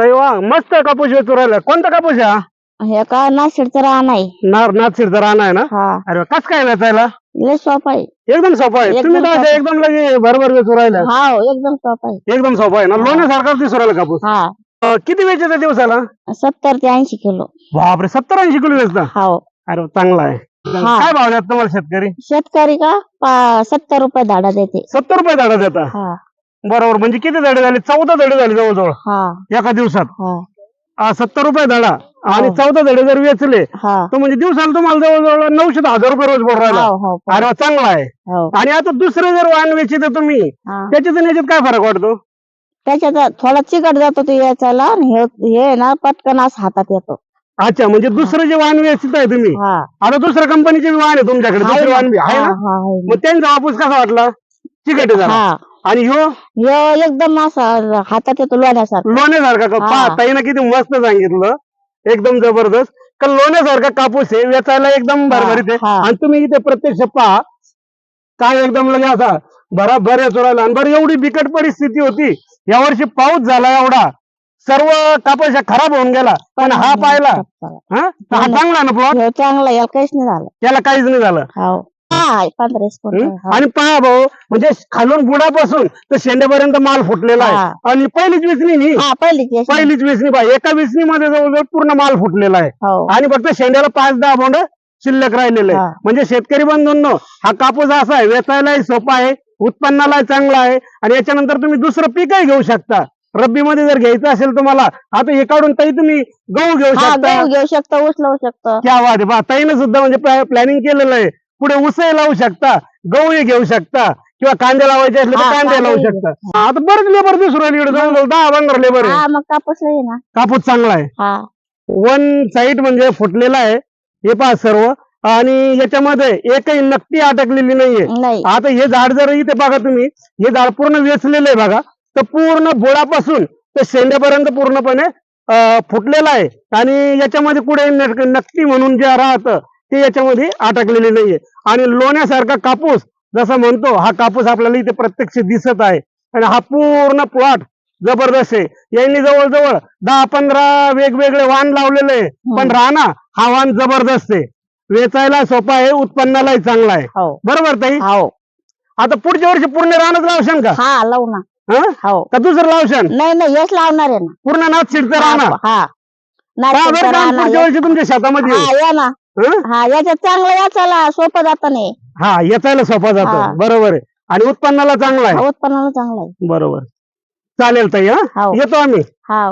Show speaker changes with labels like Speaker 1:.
Speaker 1: ताई वा मस्त कापूस वेचू राहिला. कोणता कापूस आहे हा?
Speaker 2: हे का नाशिडचं रान आहे.
Speaker 1: नार नाथशिरचा राणा आहे ना?
Speaker 2: हा.
Speaker 1: अरे कस काय वेचायला?
Speaker 2: लय सोपा आहे.
Speaker 1: एकदम सोपा आहे.
Speaker 2: एकदम
Speaker 1: तुम्ही तर
Speaker 2: सोपं.
Speaker 1: एकदम लगे बरोबर वेचू राहिल्या
Speaker 2: हा हो, एकदम सोपा आहे.
Speaker 1: एकदम सोपा आहे ना?
Speaker 2: हा.
Speaker 1: लोण्यासारखा दिसू राहिला कापूस.
Speaker 2: हा.
Speaker 1: अं, किती वेचायचा दिवसाला
Speaker 2: सत्तर ते ऐंशी किलो.
Speaker 1: बापरे सत्तर ऐंशी किलो वेचता?
Speaker 2: हो.
Speaker 1: अरे चांगला आहे.
Speaker 2: हा.
Speaker 1: काय भाव देतात तुम्हाला शेतकरी?
Speaker 2: शेतकरी का पा- सत्तर रुपये धाडा देते.
Speaker 1: सत्तर रुपये झाडा देता?
Speaker 2: हा.
Speaker 1: बरोबर. म्हणजे किती झाडे झाले? चौदा झाडे झाले जवळजवळ.
Speaker 2: हा.
Speaker 1: एका दिवसात.
Speaker 2: हा.
Speaker 1: सत्तर रुपये झाडा आणि
Speaker 2: हो.
Speaker 1: चौदा झाडे जर वेचले
Speaker 2: हा.
Speaker 1: तर म्हणजे दिवसाला तुम्हाला जवळजवळ नऊशे दहा हजार रुपये रोज पडून राहिला.
Speaker 2: हो हो
Speaker 1: अरे वा, चांगला आहे.
Speaker 2: हो.
Speaker 1: आणि आता दुसरे जर वाहन वेचित तुम्ही
Speaker 2: हा.
Speaker 1: त्याच्यात आणि याच्यात काय फरक वाटतो?
Speaker 2: त्याच्यात थोडा चिकट जातो तो याच्याला आणि हे हे ना पटकन असं हातात येतो.
Speaker 1: अच्छा म्हणजे दुसरं जे वाहन वेचित आहे तुम्ही
Speaker 2: हा.
Speaker 1: आता दुसऱ्या कंपनीचे वाहन आहे तुमच्याकडे दुसरे. वाहन बी आहे
Speaker 2: हा,
Speaker 1: ना?
Speaker 2: हा.
Speaker 1: मग त्यांचा वापूस कसा वाटला? चिकट आहे जरा.
Speaker 2: हा.
Speaker 1: आणि ह्यो?
Speaker 2: हे एकदम असं हातात येतो लोण्यासारखं.
Speaker 1: लोण्यासारखा का?
Speaker 2: हा.
Speaker 1: पहा ताईनं किती मस्त सांगितलं. एकदम जबरदस्त. का लोण्यासारखा कापूस आहे वेचायला एकदम भरभरीत आहे.
Speaker 2: हा.
Speaker 1: आणि तुम्ही इथे प्रत्यक्ष पहा काय एकदम लगे असा बराबर येतो राहिला. आणि बरं एवढी बिकट परिस्थिती होती. यावर्षी पाऊस झाला एवढा. सर्व कापूस हा खराब होऊन गेला. पण हा पाहिला. हा. तर हा चांगला ना प्लॉट?
Speaker 2: चांगला याला काहीच नाही झालं.
Speaker 1: त्याला काहीच नाही झालं.
Speaker 2: हो. हा? पंधरा?
Speaker 1: आणि पहा भाऊ म्हणजे खालून बुडापासून तर शेंड्यापर्यंत माल फुटलेला आहे. आणि पहिलीच वेचणी
Speaker 2: हा पहिलीच
Speaker 1: वेचणी पहा एका वेचणीमध्ये जवळजवळ पूर्ण माल फुटलेला आहे.
Speaker 2: हो.
Speaker 1: आणि फक्त शेंड्याला पाच दहा बोंड शिल्लक राहिलेले आहे
Speaker 2: हा.
Speaker 1: म्हणजे शेतकरी बंधूंनो हा कापूस असा आहे वेचायलाही सोपा आहे उत्पन्नाला चांगला आहे. आणि याच्यानंतर तुम्ही दुसरं पीकही घेऊ शकता. रब्बी मध्ये जर घ्यायचं असेल तुम्हाला आता हे काढून ताई तुम्ही गहू घेऊ
Speaker 2: हा
Speaker 1: शकता.
Speaker 2: गहू घेऊ शकतो ऊस लावू शकतो.
Speaker 1: क्या वाद आहे. ताईनं सुद्धा म्हणजे प्लॅनिंग केलेलं आहे. पुढे उसही लावू शकता गहूही घेऊ शकता किंवा कांदे लावायचे असले तर
Speaker 2: हा,
Speaker 1: कांदे लावू शकता. आता बरेच लेबर दिसू राहिले इकडे जवळजवळ दहा पंधरा लेबर आहे.
Speaker 2: हा मग कापूस आहे ना?
Speaker 1: कापूस चांगला आहे.
Speaker 2: हा.
Speaker 1: वन साईड म्हणजे फुटलेला आहे हे पहा सर्व. आणि याच्यामध्ये एकही नक्की अटकलेली नाहीये.
Speaker 2: नाही.
Speaker 1: आता हे झाड जर इथे बघा तुम्ही हे झाड पूर्ण वेचलेलं आहे बघा. तर पूर्ण बुडापासून तर शेंड्यापर्यंत पूर्णपणे अं, फुटलेलं आहे. आणि याच्यामध्ये पुढे नक- नक्की म्हणून जे राहतं ते याच्यामध्ये अटकलेले नाहीये. आणि लोण्यासारखा कापूस जसं म्हणतो हा कापूस आपल्याला इथे प्रत्यक्ष दिसत आहे. आणि हा पूर्ण प्लॉट जबरदस्त आहे. यांनी जवळजवळ दहा पंधरा वेगवेगळे वाण लावलेले आहे. पण राणा हा वाण जबरदस्त आहे. वेचायला सोपा आहे उत्पन्नालाही चांगला आहे.
Speaker 2: हो.
Speaker 1: बरोबर ताई?
Speaker 2: हो.
Speaker 1: आता पुढच्या वर्षी पूर्ण रानच लावशान का?
Speaker 2: हा लावू ना.
Speaker 1: हं?
Speaker 2: हो.
Speaker 1: का दुसरं लावशान
Speaker 2: नाही नाही यश लावणार आहे ना.
Speaker 1: पूर्ण नाथ शिडचं राहणार
Speaker 2: हा. हा
Speaker 1: पुढच्या. वर्षी तुमच्या शेतामध्ये?
Speaker 2: हा? याच्यात चांगलं याचाला सोपं जात नाही.
Speaker 1: हा येचायला सोपा जातो. बरोबर आहे. आणि उत्पन्नाला चांगला आहे.
Speaker 2: उत्पन्नाला चांगलं आहे.
Speaker 1: बरोबर. चालेल ताई हा?
Speaker 2: हो.
Speaker 1: येतो आम्ही.
Speaker 2: हा